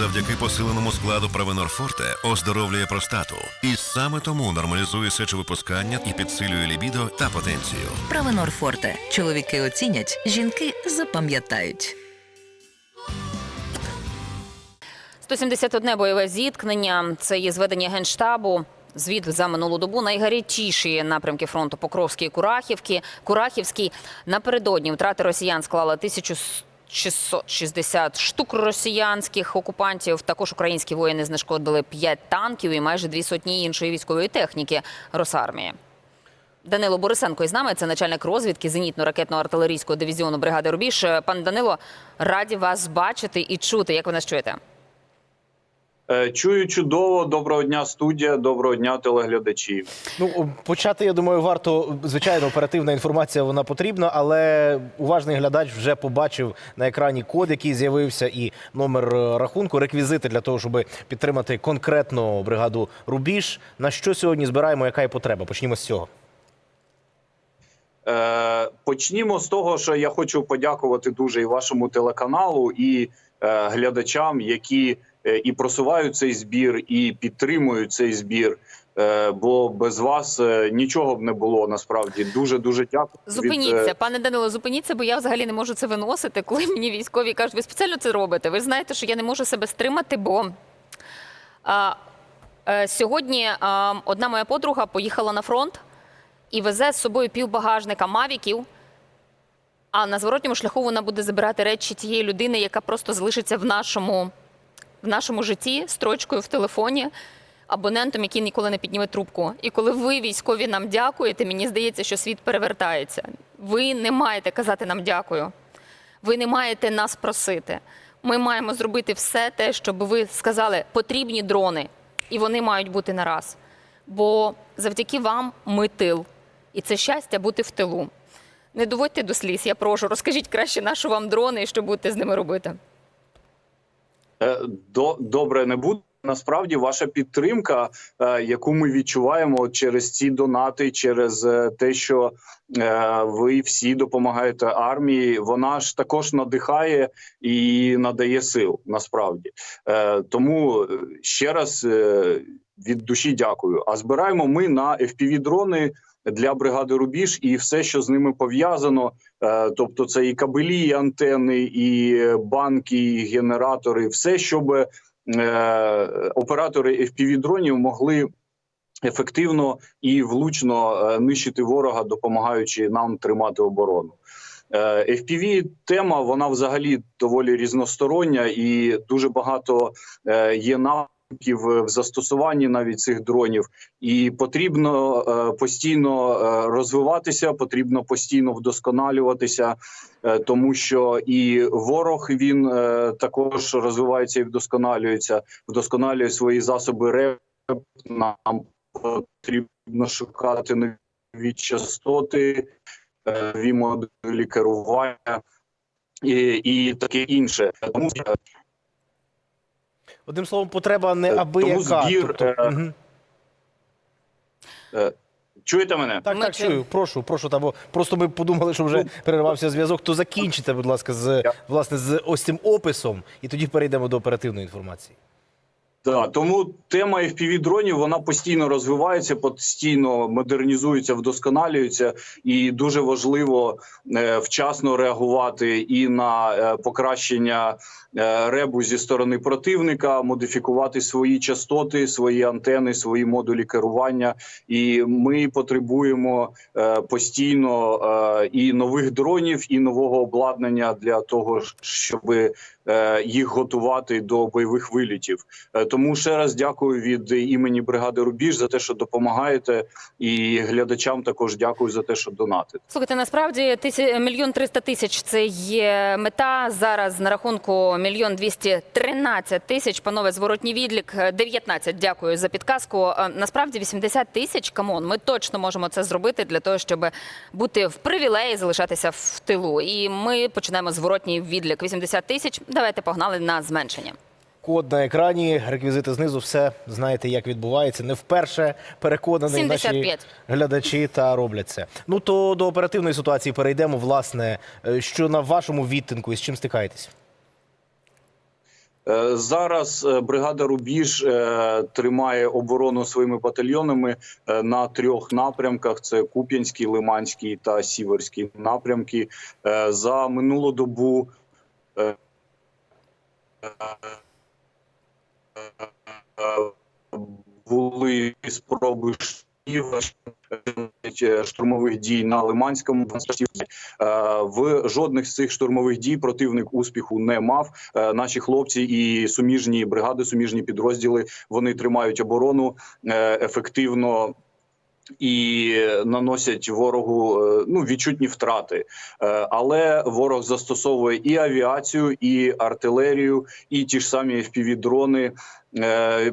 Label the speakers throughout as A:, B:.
A: завдяки посиленому складу Правенор Форте оздоровлює простату. І саме тому нормалізує сечовипускання і підсилює лібідо та потенцію.
B: Правенор Форте. Чоловіки оцінять, жінки запам'ятають.
C: 171 бойове зіткнення. Це є зведення генштабу. Звіт за минулу добу найгарячіші напрямки фронту Покровський і Курахівки. Курахівський напередодні втрати росіян склали 1660 штук росіянських окупантів. Також українські воїни знешкодили 5 танків і майже дві сотні іншої військової техніки Росармії. Данило Борисенко із нами, це начальник розвідки зенітно-ракетно-артилерійського дивізіону бригади Рубіж. Пане Данило, раді вас бачити і чути. Як ви нас чуєте?
D: Е, Чую чудово. Доброго дня, студія. Доброго дня, телеглядачі.
E: Ну почати, я думаю, варто звичайно оперативна інформація вона потрібна, але уважний глядач вже побачив на екрані код, який з'явився, і номер е, рахунку, реквізити для того, щоб підтримати конкретно бригаду Рубіж. На що сьогодні збираємо? Яка є потреба? Почнімо з цього.
D: Е, Почнімо з того, що я хочу подякувати дуже і вашому телеканалу, і глядачам, які і просувають цей збір, і підтримують цей збір. Е, бо без вас е, нічого б не було насправді. Дуже дуже дякую. Е,
C: Зупиніться, пане Данило, зупиніться, бо я взагалі не можу це виносити. Коли мені військові кажуть, ви спеціально це робите. Ви знаєте, що я не можу себе стримати, бо е, сьогодні одна моя подруга поїхала на фронт і везе з собою півбагажника мавіків. А на зворотньому шляху вона буде забирати речі тієї людини, яка просто залишиться в нашому, в нашому житті строчкою в телефоні, абонентом, який ніколи не підніме трубку. І коли ви, військові, нам дякуєте, мені здається, що світ перевертається. Ви не маєте казати нам дякую. Ви не маєте нас просити. Ми маємо зробити все те, щоб ви сказали, потрібні дрони, і вони мають бути на раз. Бо завдяки вам ми тил. І це щастя бути в тилу. Не доводьте до сліз, я прошу. Розкажіть краще, на що вам дрони і що будете з ними робити.
D: Е, До добре не буде. Насправді, ваша підтримка, е, яку ми відчуваємо через ці донати, через е, те, що е, ви всі допомагаєте армії, вона ж також надихає і надає сил. Насправді, тому ще раз від душі дякую. А збираємо ми на fpv дрони для бригади Рубіж і все, що з ними пов'язано. Тобто, це і кабелі, і антени, і банки, і генератори, все, щоб оператори fpv дронів могли ефективно і влучно е, нищити ворога, допомагаючи нам тримати оборону. Е, FPV тема вона взагалі доволі різностороння, і дуже багато е, є напрямків в застосуванні навіть цих дронів. І потрібно е, постійно е, розвиватися, потрібно постійно вдосконалюватися, е, тому що і ворог він е, також розвивається і вдосконалюється, вдосконалює свої засоби РЕП. Нам потрібно шукати нові частоти, е, нові модулі керування і, і таке інше. Тому
E: Одним словом, потреба не
D: Тому
E: абияка.
D: збір,
E: Тобто,
D: е, е, чуєте мене?
E: Так,
C: Ми
E: так,
C: чуємо.
E: чую. Прошу, прошу. Та, бо просто ми подумали, що вже перервався зв'язок. То закінчите, будь ласка, з власне з ось цим описом, і тоді перейдемо до оперативної інформації.
D: Да, тому тема fpv дронів вона постійно розвивається, постійно модернізується, вдосконалюється, і дуже важливо е, вчасно реагувати і на е, покращення е, ребу зі сторони противника, модифікувати свої частоти, свої антени, свої модулі керування. І ми потребуємо е, постійно е, і нових дронів, і нового обладнання для того, щоб їх готувати до бойових вилітів. Е, Тому ще раз дякую від імені бригади Рубіж за те, що допомагаєте, і глядачам також дякую за те, що донатите.
C: Слухайте, насправді тися... мільйон триста тисяч це є мета. Зараз на рахунку мільйон двісті тринадцять тисяч. Панове, зворотній відлік 19. Дякую за підказку. Е, Насправді 80 тисяч. Камон, ми точно можемо це зробити для того, щоб бути в привілеї, залишатися в тилу. І ми починаємо зворотній відлік 80 тисяч. Давайте погнали на зменшення.
E: Код на екрані, реквізити знизу, все знаєте, як відбувається. Не вперше переконаний наші глядачі та роблять це. Ну то до оперативної ситуації перейдемо. Власне, Е, що на вашому відтинку і з чим стикаєтесь?
D: Е, Зараз е, бригада Рубіж тримає оборону своїми батальйонами на трьох напрямках: це Куп'янський, Лиманський та Сіверський напрямки. За минулу добу були спроби штурмових дій на Лиманському Е, В жодних з цих штурмових дій противник успіху не мав. Е, Наші хлопці і суміжні бригади, суміжні підрозділи вони тримають оборону е, ефективно. І наносять ворогу е, ну відчутні втрати, Е, але ворог застосовує і авіацію, і артилерію, і ті ж самі fpv дрони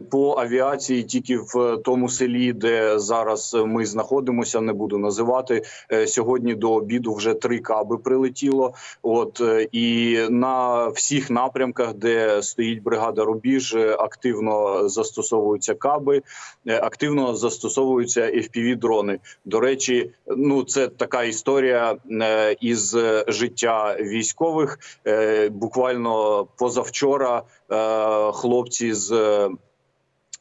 D: по авіації. Тільки в тому селі, де зараз ми знаходимося, не буду називати е, сьогодні. До обіду вже три каби прилетіло. От е, і на всіх напрямках, де стоїть бригада Рубіж, е, активно застосовуються каби, е, активно застосовуються fpv дрони. До речі, ну це така історія е, із е, життя військових. Е, Буквально позавчора е, хлопці з. Е,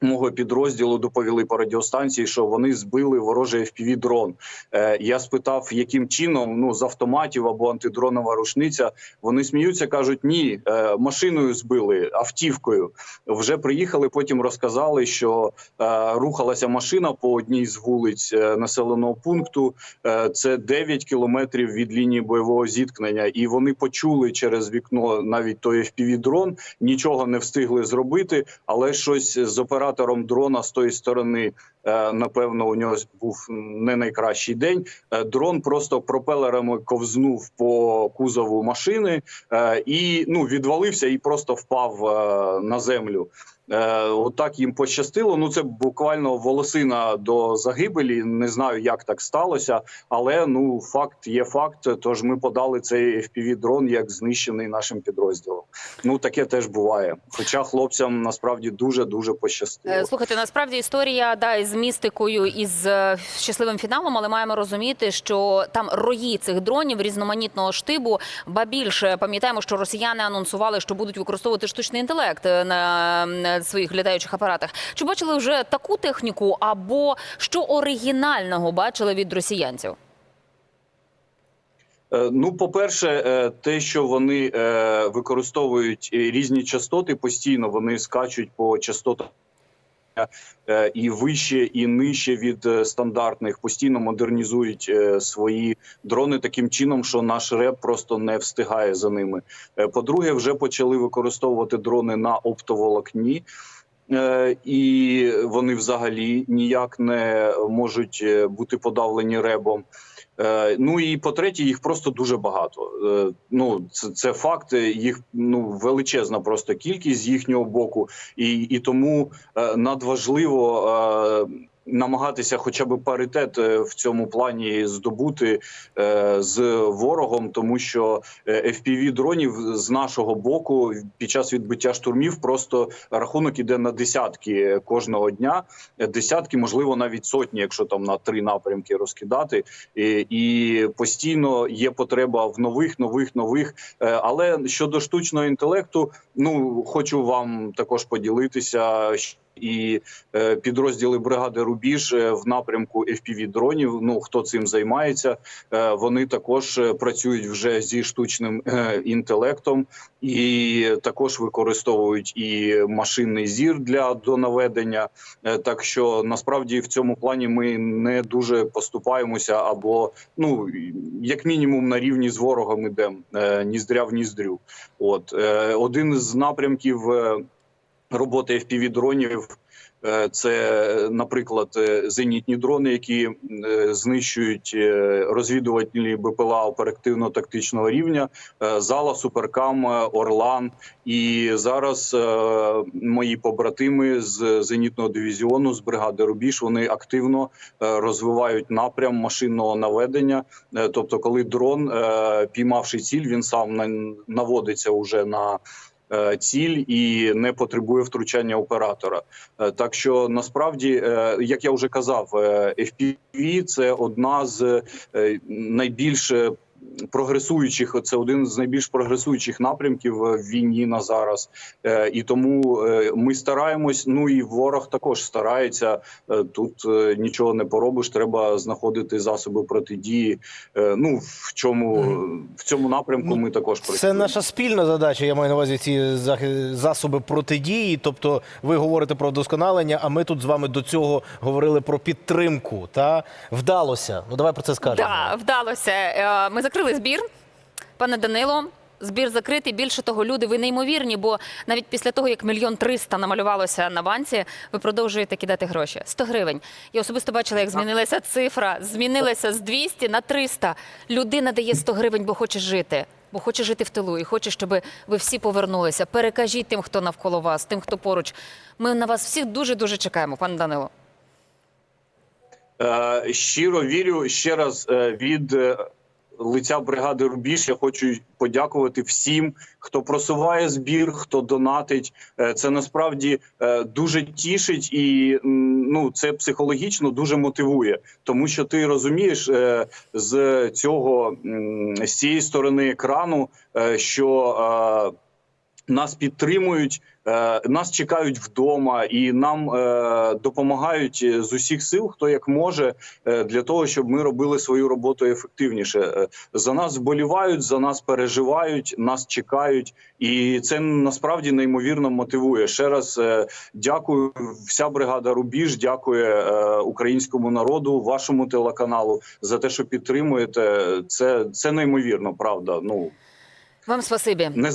D: Мого підрозділу доповіли по радіостанції, що вони збили ворожий fpv дрон. Е, я спитав, яким чином ну з автоматів або антидронова рушниця. Вони сміються, кажуть, ні, е, машиною збили автівкою. Вже приїхали. Потім розказали, що е, рухалася машина по одній з вулиць е, населеного пункту. Е, це 9 кілометрів від лінії бойового зіткнення, і вони почули через вікно навіть той fpv дрон нічого не встигли зробити, але щось з оператором дрона з тої сторони. е, Напевно, у нього був не найкращий день. Е, Дрон просто пропелерами ковзнув по кузову машини е, і ну відвалився і просто впав на землю. Е, Отак їм пощастило. Ну це буквально волосина до загибелі. Не знаю, як так сталося, але ну факт є факт. Тож ми подали цей fpv дрон як знищений нашим підрозділом. Ну таке теж буває. Хоча хлопцям насправді дуже дуже пощастило.
C: Е, Слухайте, насправді історія да із містикою із е, щасливим фіналом, але маємо розуміти, що там рої цих дронів різноманітного штибу. Ба більше пам'ятаємо, що росіяни анонсували, що будуть використовувати штучний інтелект на своїх літаючих апаратах. Чи бачили вже таку техніку, або що оригінального бачили від росіянців?
D: Е, Ну, по-перше, е, те, що вони е, використовують різні частоти постійно, вони скачуть по частотах і вище, і нижче від е, стандартних, постійно модернізують е, свої дрони таким чином, що наш РЕП просто не встигає за ними. Е, По-друге, вже почали використовувати дрони на оптоволокні. Е, І вони взагалі ніяк не можуть е, бути подавлені ребом. Е, Ну і по-третє, їх просто дуже багато. Е, Ну це, це факт. е, Їх ну величезна просто кількість з їхнього боку, і, і тому надважливо. Намагатися, хоча б паритет е, в цьому плані здобути е, з ворогом, тому що е, fpv дронів з нашого боку під час відбиття штурмів просто рахунок іде на десятки кожного дня, десятки, можливо, навіть сотні, якщо там на три напрямки розкидати. І, постійно є потреба в нових, нових, нових. Але щодо штучного інтелекту, ну хочу вам також поділитися. І е, підрозділи бригади Рубіж е, в напрямку fpv дронів. Ну хто цим займається, е, вони також працюють вже зі штучним інтелектом і також використовують і машинний зір для донаведення. Так що насправді в цьому плані ми не дуже поступаємося, або ну як мінімум на рівні з ворогом ідемо ніздря в ніздрю. От один з напрямків роботи fpv дронів. е, Це, наприклад, е, зенітні дрони, які е, знищують розвідувальні БПЛА оперативно-тактичного рівня, зала, суперкам, Орлан. І зараз мої побратими з зенітного дивізіону з бригади Рубіж вони активно розвивають напрям машинного наведення. Тобто, коли дрон, піймавши ціль, він сам на- наводиться уже на ціль і не потребує втручання оператора. Е, Так що насправді, е, як я вже казав, е, FPV – це одна з е, найбільш е, прогресуючих. Це один з найбільш прогресуючих напрямків е, в війні на зараз. Е, І тому е, ми стараємось. Ну і ворог також старається. Тут нічого не поробиш. Треба знаходити засоби протидії. Ну в чому в цьому напрямку
E: Ну,
D: ми також
E: Це наша спільна задача. Я маю на увазі ці захи- засоби протидії. Тобто, ви говорите про вдосконалення, а ми тут з вами до цього говорили про підтримку. Та вдалося. Ну давай про це скажемо.
C: Да, вдалося. Ми закрили збір, пане Данило. Збір закритий. Більше того, люди, ви неймовірні, бо навіть після того, як мільйон триста намалювалося на банці, ви продовжуєте кидати гроші. 100 гривень. Я особисто бачила, як змінилася цифра. Змінилася з 200 на 300. Людина дає 100 гривень, бо хоче жити. Бо хоче жити в тилу і хоче, щоб ви всі повернулися. Перекажіть тим, хто навколо вас, тим, хто поруч. Ми на вас всіх дуже дуже чекаємо, пане Данило.
D: Е, Щиро вірю ще раз е, від е, лиця бригади Рубіж. Я хочу подякувати всім, хто просуває збір, хто донатить. Е, Це насправді е, дуже тішить і ну це психологічно дуже мотивує, тому що ти розумієш е, з цього з цієї сторони екрану, що. Нас підтримують, е, нас чекають вдома і нам е, допомагають е, з усіх сил, хто як може, для того, щоб ми робили свою роботу ефективніше. За нас вболівають, за нас переживають, нас чекають, і це насправді неймовірно мотивує. Ще раз дякую. Вся бригада Рубіж, дякує українському народу, вашому телеканалу за те, що підтримуєте. Це, це неймовірно, правда. Ну
C: Вам спасибі.
D: не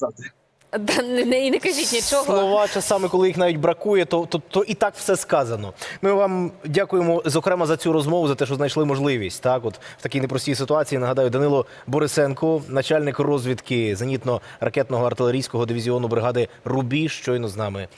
D: сказати.
C: Да, не, не, і не кажіть нічого.
E: Слова часами, коли їх навіть бракує, то, то, то і так все сказано. Ми вам дякуємо зокрема за цю розмову, за те, що знайшли можливість. Так, от в такій непростій ситуації нагадаю, Данило Борисенко, начальник розвідки зенітно-ракетного артилерійського дивізіону бригади Рубі, щойно з нами